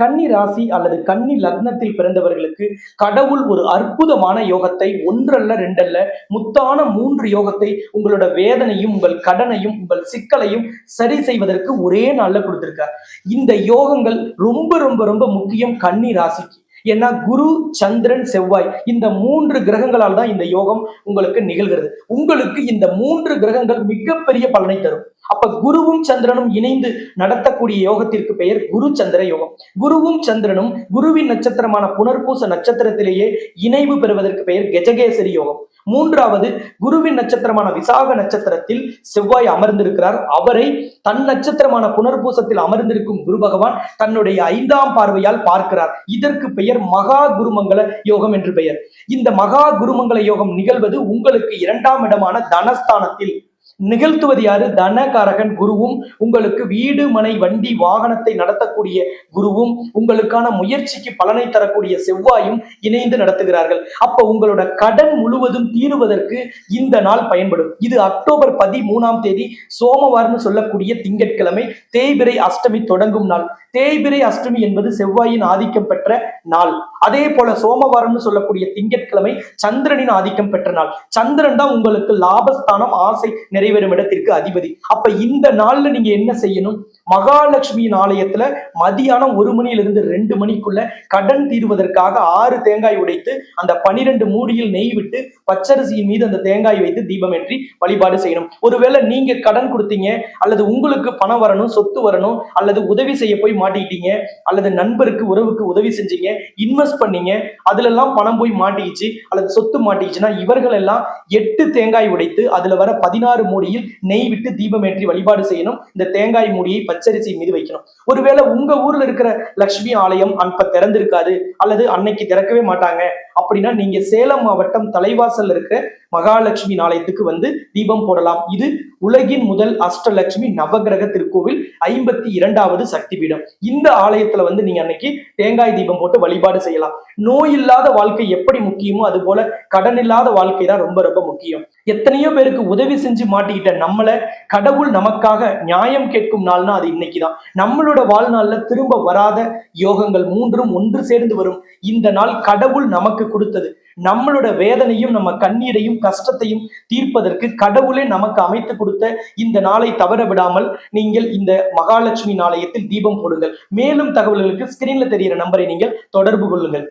கன்னி ராசி அல்லது கன்னி லக்னத்தில் பிறந்தவர்களுக்கு கடவுள் ஒரு அற்புதமான யோகத்தை ஒன்றல்ல ரெண்டல்ல முத்தான மூன்று யோகத்தை உங்களோட வேதனையும் உங்கள் கடனையும் உங்கள் சிக்கலையும் சரி செய்வதற்கு ஒரே நாளில் கொடுத்திருக்கார். இந்த யோகங்கள் ரொம்ப ரொம்ப ரொம்ப முக்கியம் கன்னி ராசிக்கு. ஏன்னா குரு சந்திரன் செவ்வாய் இந்த மூன்று கிரகங்களால் தான் இந்த யோகம் உங்களுக்கு நிகழ்கிறது. உங்களுக்கு இந்த மூன்று கிரகங்கள் மிகப்பெரிய பலனை தரும். அப்ப குருவும் சந்திரனும் இணைந்து நடத்தக்கூடிய யோகத்திற்கு பெயர் குரு சந்திர யோகம். குருவும் சந்திரனும் குருவின் நட்சத்திரமான புனர்பூச நட்சத்திரத்திலேயே இணைவு பெறுவதற்கு பெயர் கெஜகேசரி யோகம். மூன்றாவது குருவின் நட்சத்திரமான விசாக நட்சத்திரத்தில் செவ்வாய் அமர்ந்திருக்கிறார். அவரை தன் நட்சத்திரமான புனர்பூசத்தில் அமர்ந்திருக்கும் குரு பகவான் தன்னுடைய ஐந்தாம் பார்வையால் பார்க்கிறார். இதற்கு பெயர் மகா குருமங்கள யோகம் என்று பெயர். இந்த மகா குருமங்கள யோகம் நிகழ்வது உங்களுக்கு இரண்டாம் இடமான தனஸ்தானத்தில். நிகழ்த்துவது யாரு? தனகாரகன் குருவும் உங்களுக்கு வீடு மனை வண்டி வாகனத்தை நடத்தக்கூடிய குருவும் உங்களுக்கான முயற்சிக்கு பலனை தரக்கூடிய செவ்வாயும் இணைந்து நடத்துகிறார்கள். அப்ப உங்களோட கடன் முழுவதும் தீருவதற்கு இந்த நாள் பயன்படும். இது அக்டோபர் பதிமூணாம் தேதி சோமவார்னு சொல்லக்கூடிய திங்கட்கிழமை தேய்பிரை அஷ்டமி தொடங்கும் நாள். தேய்பிரை அஷ்டமி என்பது செவ்வாயின் ஆதிக்கம் பெற்ற நாள். அதே போல சோமவாரம்னு சொல்லக்கூடிய திங்கட்கிழமை சந்திரனின் ஆதிக்கம் பெற்ற நாள். சந்திரன் தான் உங்களுக்கு லாபஸ்தானம் ஆசை நிறைவேறும் இடத்திற்கு அதிபதி. அப்ப இந்த நாள்ல நீங்க என்ன செய்யணும்? மகாலட்சுமியின் ஆலயத்துல மதியானம் ஒரு மணியிலிருந்து ரெண்டு மணிக்குள்ள கடன் தீர்வதற்காக ஆறு தேங்காய் உடைத்து அந்த பனிரெண்டு மூடியில் நெய் விட்டு பச்சரிசியின் மீது அந்த தேங்காய் வைத்து தீபம் ஏற்றி வழிபாடு செய்யணும். ஒருவேளை நீங்க கடன் கொடுத்தீங்க அல்லது உங்களுக்கு பணம் வரணும் சொத்து வரணும் அல்லது உதவி செய்ய போய் மாட்டிக்கிட்டீங்க அல்லது நண்பருக்கு உறவுக்கு உதவி செஞ்சீங்க இன்வெஸ்ட் பண்ணீங்க அதுல எல்லாம் பணம் போய் மாட்டிக்கிச்சு அல்லது சொத்து மாட்டிக்கிச்சுன்னா இவர்கள் எல்லாம் எட்டு தேங்காய் உடைத்து அதுல வர பதினாறு மூடியில் நெய் விட்டு தீபம் ஏற்றி வழிபாடு செய்யணும். இந்த தேங்காய் மூடியை பச்சரிசி மீது வைக்கணும். ஒருவேளை உங்க ஊர்ல இருக்கிற லட்சுமி ஆலயம் அப்ப திறந்திருக்காது அல்லது அன்னைக்கு திறக்கவே மாட்டாங்க அப்படின்னா நீங்க சேலம் மாவட்டம் தலைவாசல் இருக்கிற மகாலட்சுமி ஆலயத்துக்கு வந்து தீபம் போடலாம். இது உலகின் முதல் அஷ்டலட்சுமி நவகிரக திருக்கோவில் ஐம்பத்தி இரண்டாவது சக்தி பீடம் இந்த ஆலயத்துல வந்து நீங்க அன்னைக்கு தேங்காய் தீபம் போட்டு வழிபாடு செய்யலாம். நோய் இல்லாத வாழ்க்கை எப்படி முக்கியமோ அது போல கடன் இல்லாத வாழ்க்கை தான் ரொம்ப ரொம்ப முக்கியம். எத்தனையோ பேருக்கு உதவி செஞ்சு மாட்டிக்கிட்ட நம்மள கடவுள் நமக்காக நியாயம் கேட்கும் நாள்னா அது இன்னைக்கு தான். நம்மளோட வாழ்நாள்ல திரும்ப வராத யோகங்கள் மூன்றும் ஒன்று சேர்ந்து வரும். இந்த நாள் கடவுள் நமக்கு கொடுத்தது. நம்மளோட வேதனையும் நம்ம கண்ணீரையும் கஷ்டத்தையும் தீர்ப்பதற்கு கடவுளே நமக்கு அமைத்து கொடுத்த இந்த நாளை தவற விடாமல் நீங்கள் இந்த மகாலட்சுமி ஆலயத்தில் தீபம் போடுங்கள். மேலும் தகவல்களுக்கு ஸ்கிரீன்ல தெரிகிற நம்பரை நீங்கள் தொடர்பு கொள்ளுங்கள்.